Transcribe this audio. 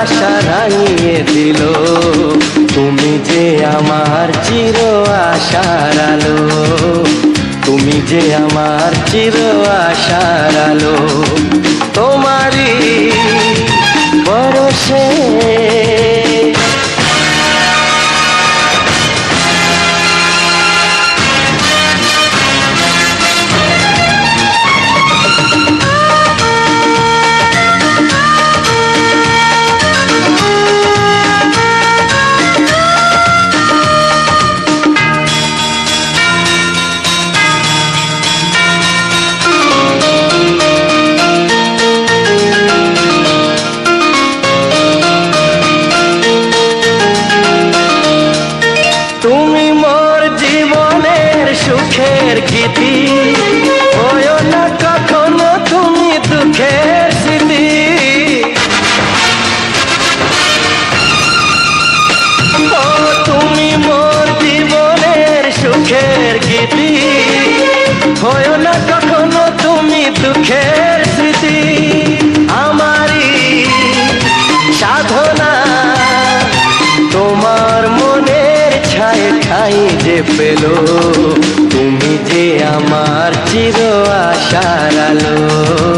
আশা রাঙিয়ে দিল। তুমি যে আমার চির আশার আলো, তুমি যে আমার চির আশার আলো। करके थी ঠাই যে পেল। তুমি যে আমার চির আশার আলো।